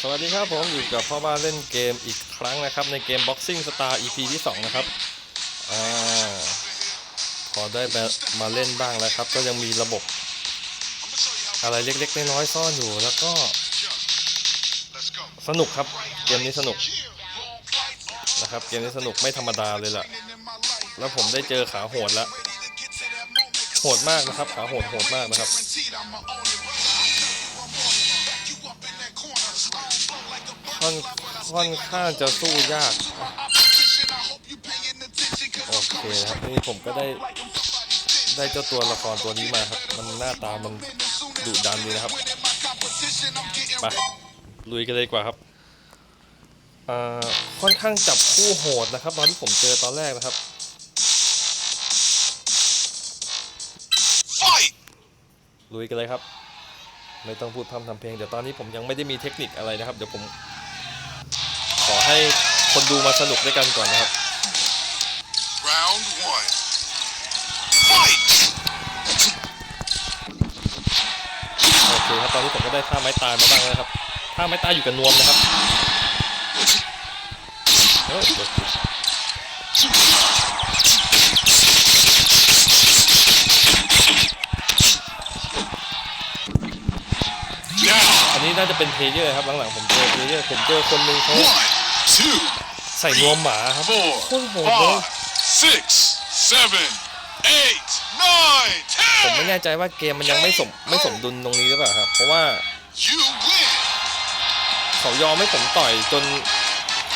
สวัสดีครับผมอยู่กับพ่อบ้านเล่นเกมอีกครั้งนะครับ ในเกม Boxing Star EP ที่ 2 นะครับอพอได้มามาเล่นบ้างแล้วครับ ก็ยังมีระบบ อะไรเล็กๆน้อยๆซ่อนอยู่แล้วก็ สนุกครับ เกมนี้สนุกนะครับ เกมนี้สนุกไม่ธรรมดาเลยล่ะ แล้วผมได้เจอขาโหดแล้วโหดมากนะครับ ขาโหดโหดมากนะครับ ค่อนค่อนข้างจะสู้ยาก โอเคครับ นี่ผมก็ได้ได้เจ้าตัวละครตัวนี้มาครับ มันหน้าตามันดุดันดีนะครับไปลุยกันเลยดีกว่าครับค่อนข้างจับคู่โหดนะครับ ตอนที่ผมเจอตอนแรกนะครับลุยกันเลยครับ ไม่ต้องพูดพร่ำทำเพลงเดี๋ยวตอนนี้ผมยังไม่ได้มีเทคนิคอะไรนะครับ เดี๋ยวผม ขอให้คนดูมาสนุกด้วยกันก่อนนะครับ Round one. Fight! โอเคครับตอนนี้ผมก็ได้ท่าไม้ตายมาบ้างแล้วนะครับท่าไม้ตายอยู่กับนวมนะครับเฮ้ยกดผิด Down. อันนี้น่าจะเป็นเพลเยอร์ครับหลังๆผมเจอเพลเยอร์ผมเจอคนหนึ่งเขา One, two, ใส่นวมหมาครับ four, โคตรโหดเลย five, six, seven, eight, nine, ผมไม่ ten. แน่ใจว่าเกมมันยังไม่สมไม่สมดุลตรงนี้หรือเปล่าครับ เพราะว่า You win. เขายอมให้ผมต่อยจน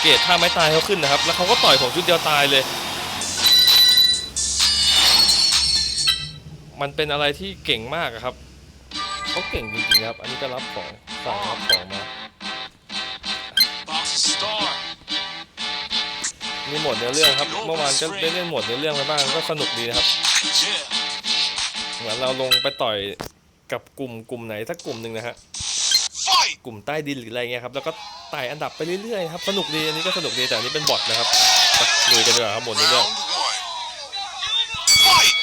เกรดท่าไม้ตายเขาขึ้นนะครับ แล้วเขาก็ต่อยผมชุดเดียวตายเลย มันเป็นอะไรที่เก่งมากอะครับเขาเก่งจริงๆครับ อันนี้ก็รับของสั่งรับของมา มีโหมดเนื้อเรื่องครับ เมื่อวานก็ได้เล่นโหมดเนื้อเรื่องไปบ้างก็สนุกดีนะครับ เหมือนเราลงไปต่อยกับกลุ่มกลุ่มไหนสักกลุ่มหนึ่งนะฮะ กลุ่มใต้ดินหรืออะไรเงี้ยครับ แล้วก็ไต่อันดับไปเรื่อยๆครับ สนุกดี อันนี้ก็สนุกดีแต่อันนี้เป็นบอทนะครับลุยกันดีกว่าครับหมดเนื้อเรื่อง Round one. Fight!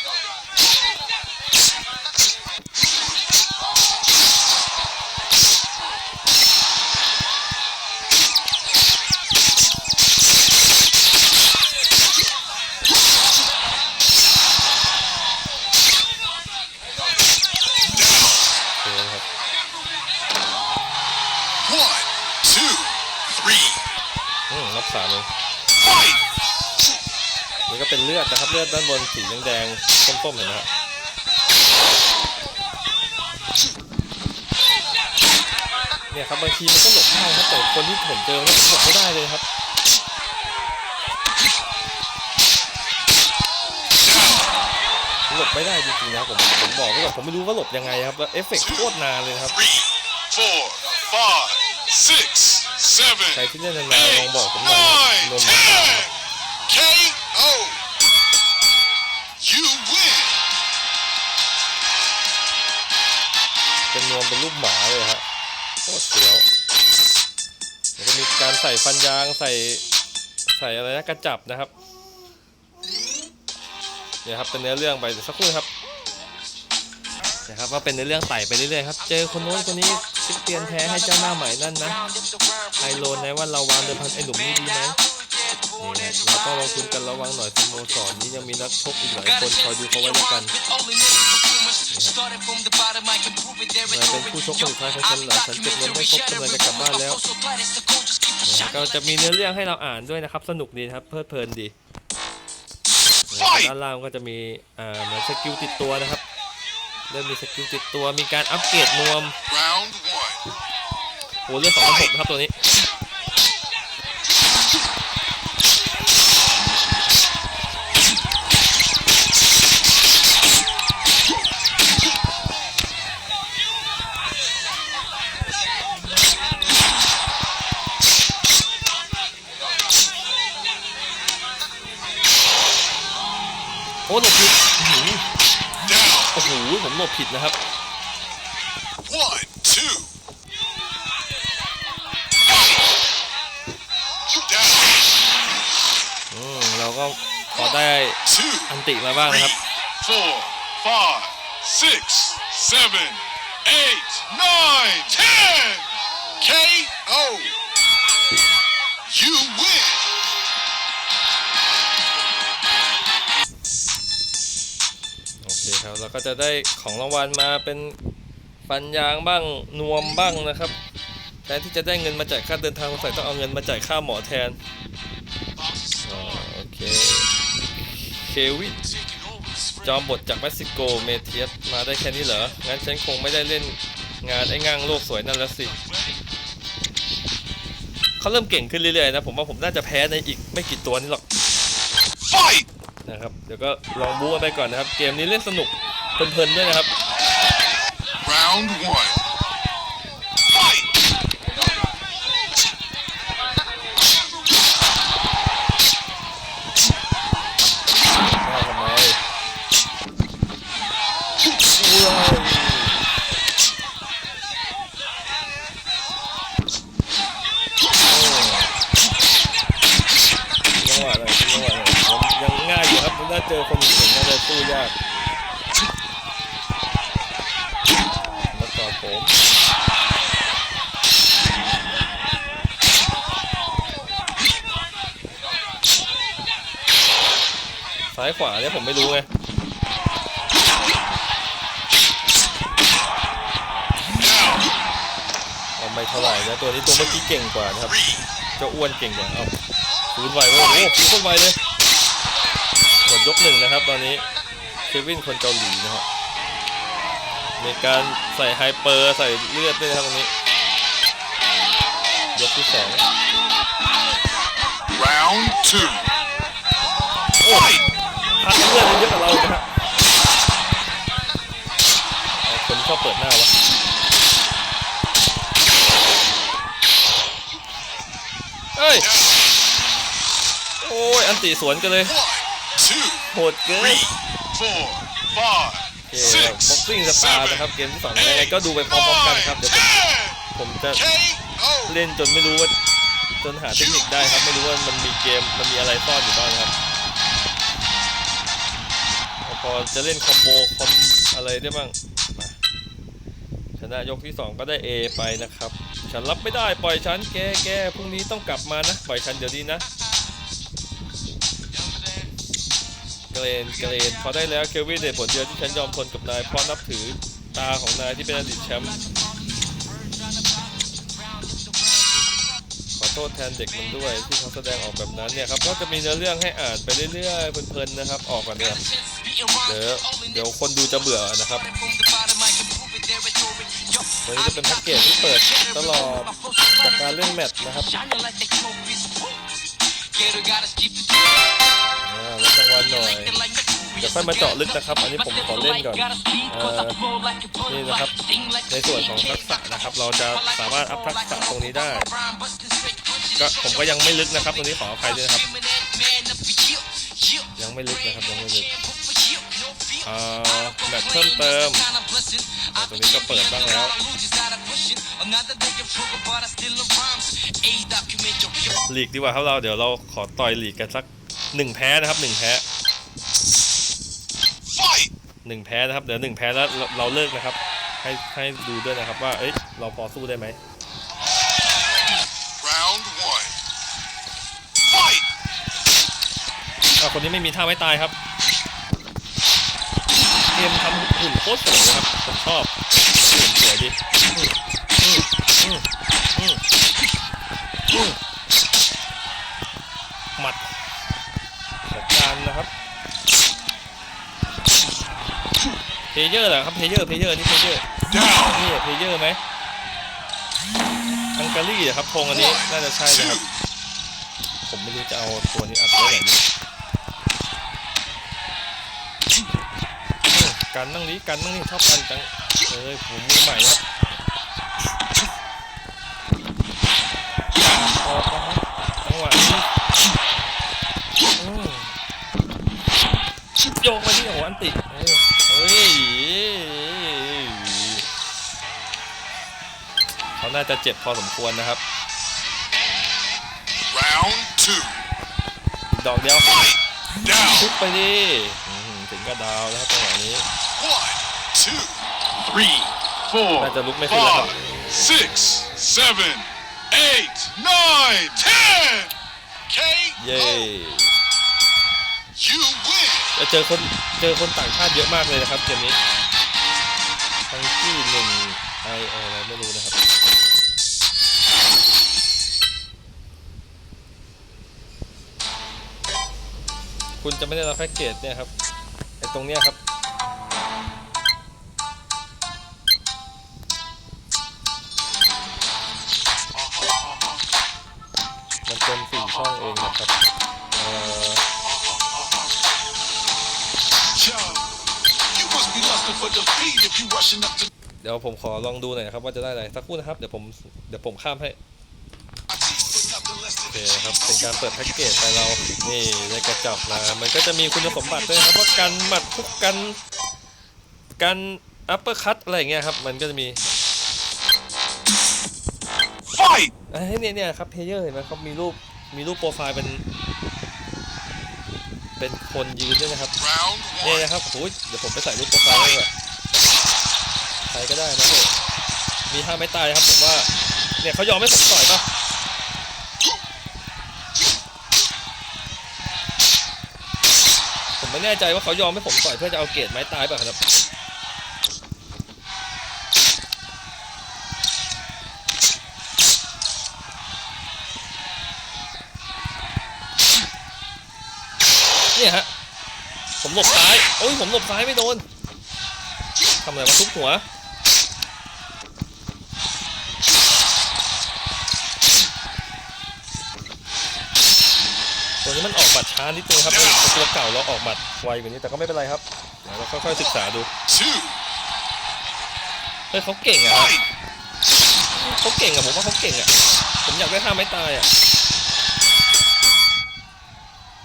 โอเคครับ One, two, three. อืมนับสามเอง Fight! นี่ก็เป็นเลื อดนะครับเลือดด้านบนสีแดงๆส้มๆเห็นไหมครับเนี่ยครับบางทีมันก็หลบได้ครับแต่คนที่ผมเจอเนี่ยหลบไม่ได้เลยครับหลบไม่ได้จริงๆนะผมผมบอกไว้ก่อนผมไม่รู้ว่าหลบยังไงครับเอฟเฟกต์โคตรนานเลยครับ Three, four, five, six, seven, ใครที่เล่นนานๆลองบอกผมหน่อยนะ nine, นวมหม นนวมเป็นรูปหมาเลยฮะโคตรเสียวแล้วก็มีการใส่ฟันยางใส่ใส่อะไรนะกระจับนะครับเนี่ยครับเป็นเนื้อเรื่องไปสักครู่ครับนะครับว่าเป็นเนื้อเรื่องไต่ไปเรื่อยๆครับ เจอคนโน้นคนนี้ซิกเตียนแท้ให้เจ้าหน้าใหม่นั่นนะไฮโลในว่าเราวางเดิมพันไอหนุ่มนี่ดีไหมนี่นะ ต้องลงทุนกันระวังหน่อยสโมสรนี้ยังมีนักชกอีกหลายคนคอยดูเขาไว้ด้วยกันนายเป็นผู้ชกคนสุดท้ายของฉันเหรอฉันเก็บเงินได้ครบกำลังจะกลับบ้านแล้วนะก็จะมีเนื้อเรื่องให้เราอ่านด้วยนะครับ สนุกดีนะครับเพลิดเพลินดีนะด้านล่างก็จะมีอ่าเหมือนสกิลติดตัวนะครับเริ่มมีสกิลติดตัวมีการอัปเกรดนวม Round one. โหเรื่องสองพันหกนะครับตัวนี้ ผมหลบผิดนะครับ One, two. Down. อืมเราก็พอได้ Two. อันติมาบ้างนะครับ four, five, six, seven, eight, nine, KO. You win. คครับแล้วก็จะได้ของรางวัลมาเป็นฟันยางบ้างนวมบ้างนะครับแทนที่จะได้เงินมาจ่ายค่าเดินทางสงสัยต้องเอาเงินมาจ่ายค่าหมอแทนโอเคเควินจอมบทจากเม็กซิโกเมเทียสมาได้แค่นี้เหรอ งั้นฉันคงไม่ได้เล่นงานไอ้ง่างโลกสวยนั่นแล้วสิเขาเริ่มเก่งขึ้นเรื่อยๆนะ ผมว่าผมน่าจะแพ้ในอีกไม่กี่ตัวนี่หรอก Fight. นะครับ เดี๋ยวก็ลองบู๊กันไปก่อนนะครับ เกมนี้เล่นสนุกเพลินๆด้วยนะครับ Round one. Fight. มาทำไมว้าวจังหวะอะไรจังหวะอะไรผมยังง่ายอยู่ครับผมถ้าเจอคนเก่งน่าจะสู้ยากมาต่อผม ซ้ายขวาเนี่ยผมไม่รู้ไง Down. เอาไม่เท่าไหร่นะตัวนี้ตัวเมื่อกี้เก่งกว่านะครับ Three. เจ้าอ้วนเก่งกว่าเอาฟื้นไวเว้ยโอ้โหฟื้นโคตรไวเลยหมดยกหนึ่งนะครับ ตอนนี้เควินคนเกาหลีนะครับมีการใส่ไฮเปอร์ใส่เลือดด้วยนะครับตรงนี้ยกที่สอง Round two. โอ้ย พักเลือดมันเยอะกว่าเราอีกนะฮะเอาคนชอบเปิดหน้าวะเอ้ย Down. โอ้ย อันติสวนกันเลย One, two, โหดเกิน three, four, five, โอเคครับ six, บ็อกซิ่งสตาร์ seven, นะครับ เกมที่สองยังไงก็ดูไปพร้อมๆกันครับ เดี๋ยวผม ten. ผมจะ KO. เล่นจนไม่รู้ว่า จนหาเทคนิคได้ครับ ไม่รู้ว่ามันมีเกม มันมีอะไรซ่อนอยู่บ้างครับ พอจะเล่นคอมโบคอมอะไรได้บ้างมาชนะยกที่สองก็ได้ A ไปนะครับ ฉันรับไม่ได้ปล่อยฉันแกแกพรุ่งนี้ต้องกลับมานะ ปล่อยฉันเดี๋ยวนี้นะเกรนเกรนพอได้แล้วเควินเหตุผลเดียวที่ฉันยอมทนกับนายเพราะนับถือตาของนายที่เป็นอดีตแชมป์ขอโทษแทนเด็กมันด้วยที่เขาแสดงออกแบบนั้นเนี่ยครับก็จะมีเนื้อเรื่องให้อ่านไปเรื่อยๆเพลินๆนะครับ ออกกันเนี่ย เดี๋ยวเดี๋ยวคนดูจะเบื่อนะครับวันนี้จะเป็นแพ็กเกจที่เปิดตลอดจากการเล่นแมตช์นะครับอ่ารับรางวัลหน่อยเดี๋ยวค่อยมาเจาะลึกนะครับ อันนี้ผมขอเล่นก่อนอนี่นะครับ ในส่วนของทักษะนะครับ เราจะสามารถอัพทักษะตรงนี้ได้ ก็ผมก็ยังไม่ลึกนะครับ ตรงนี้ขออภัยด้วยครับ ยังไม่ลึกนะครับ ยังไม่ลึก แบบเพิ่มเติมอ่าตรงนี้ก็เปิดบ้างแล้วลีกดีกว่าครับเราเดี๋ยวเราขอต่อยลีกกันสักหนึ่งแพ้นะครับหนึ่งแพ้ Fight. หนึ่งแพ้นะครับเดี๋ยวหนึ่งแพ้แล้วเราเราเลิกนะครับ ให้ให้ดูด้วยนะครับว่าเอ้ยเราพอสู้ได้ไหม Round one. Fight. อะคนนี้ไม่มีท่าไม่ตายครับ เกมทำหุ่นโคตรสวยนะครับ ผมชอบหุ่นสวยดีอืมอืมอืมอืมอืมหมัดจัดการนะครับเพเยอร์เหรอครับเพเยอร์เพเยอร์นี่เพเยอร์ Down. นี่เพเยอร์ไหมฮังการีเหรอครับธงอันนี้น่าจะใช่เลยครับ ผมไม่รู้จะเอาตัวนี้อัดไว้ไหนดีอืม กันนั่งนี้กันนั่งนี้ชอบกันจังเอ้ยผมมือใหม่ครับออกนะครับจังหวะนี้โยกมาที่โอ้โหอันติเอ้ยเฮ้ยเขาน่าจะเจ็บพอสมควรนะครับ Round two. ดอกเดียวทุบไปดิ ถึงกระดาวแล้วครับจังหวะนี้ One, two, three, four, That's a look messy, like five, six, seven, eight, nine, ten. K. เย้ You win. จะเจอคนเจอคนต่างชาติเยอะมากเลยนะครับเกมนี้ทั้งที่หนึ่งไออะไรไม่รู้นะครับ คุณจะไม่ได้รับแพ็กเกจเนี่ยครับไอ ตรงเนี้ยครับ มันเป็นสี่ช่องเองนะครับเอ่อ Yo, you must be lusting for defeat if you rushing up to เดี๋ยวผมขอลองดูหน่อยนะครับว่าจะได้อะไรสักครู่นะครับ เดี๋ยวผมเดี๋ยวผมข้ามให้ เคนะครับเป็นการเปิดแพ็กเกจไปเรา นี่ในกระจับนะมันก็จะมีคุณสมบัติด้วยนะครับว่ากันหมัดทุกกัน กันอัปเปอร์คัตอะไรอย่างเงี้ยครับ มันก็จะมี fight. ไอ้ยเนี่ยเนี่ยครับเพลเยอร์เห็นไหมเขามีรูปมีรูปโปรไฟล์เป็น เป็นคนยืนด้วยนะครับ Round นี่ one. นะครับโอ้ยเดี๋ยวผมไปใส่รูปโปรไฟล์ไว้ก่อนใครก็ได้นะพี่มีท่าไม่ตายนะครับผมว่า เนี่ยเขายอมให้ผมต่อยปะ ผมไม่แน่ใจว่าเขายอมให้ผมต่อยเพื่อจะเอาเกรดไม้ตายป่ะครับเนี่ยฮะ ผมหลบซ้าย โอ้ย ผมหลบซ้ายไม่โดน ทำอะไรวะทุบหัว นี้มันออกบัตรช้านิดนึงครับไอ้ตัวเก่าเราออกบัตรไวกว่านี้แต่ก็ไม่เป็นไรครับเดี๋ยวเราค่อยๆศึกษาดู Two. เฮ้ยเขาเก่งอะครับ Fight. เขาเก่งอะผมว่าเขาเก่งอะผมอยากได้ท่าไม้ตายอะ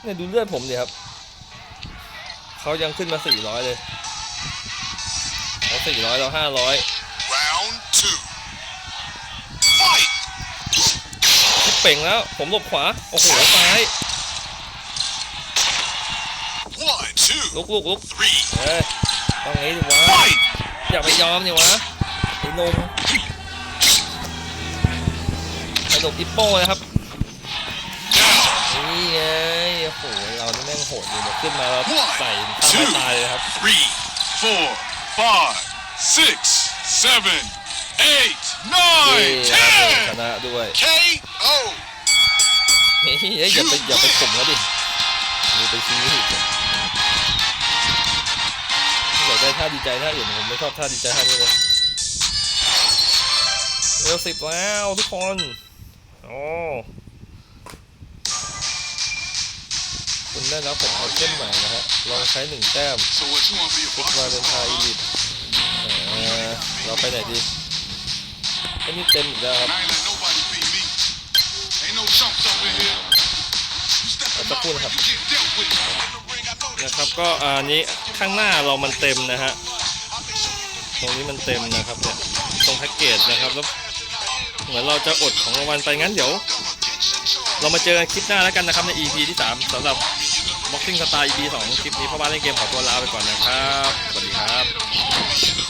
เนี่ยดูเลือดผมดิครับเขายังขึ้นมา400เลยเขา400เรา500 Round two. Fight. คิดเป่งแล้ว ผมหลบขวา โอ้โหซ้าย One, two, ลุกลุกลุก three. เอ้ยต้องงี้ดิวะ Fight. อย่าไปยอมดิวะไอ้หนมไอ้หนมอิปโป้นะครับ Down. นี่ไงโอ้โหเรานี่แม่งโหดอยู่เดี๋ยวขึ้นมาแล้วใส่ท่าไม่ตายเลยครับ Three, four, five, six, seven, eight, นี่ nine, นะครับช ten. นะด้วย K.O. เฮ้ยอย่าไปอย่าไปข่มเขาดิมีไปชี้อีกอยาก ได้ท่าดีใจท่าอื่นผมไม่ชอบท่าดีใจท่านี้เลยเร็วสิบแล้วทุกคนโอ้คุณได้รับผมเอาเช่นใหม่นะฮะ ลองใช้หนึ่งแต้ม So what you want to be a ฟุตวาเลนไทน์อีลิทเอ่อเราไปไหนดีไอ้นี่เต็มอีกแล้วครับ I ain't let nobody beat me. Ain't no chumps up in here. You step in That's a my cool ring, hat. you get dealt with. In the ring, I know that นะครับก็อันนี้ ข้างหน้าเรามันเต็มนะฮะตรงนี้มันเต็มนะครับเนี่ยตรงแพ็กเกจนะครับแล้วเหมือนเราจะอดของรางวัลไปงั้นเดี๋ยว เรามาเจอกันคลิปหน้าแล้วกันนะครับใน EP ที่ 3สำหรับ Boxing Star EP 2 คลิปนี้พ่อบ้านเล่นเกมขอตัวลาไปก่อนนะครับสวัสดีครับ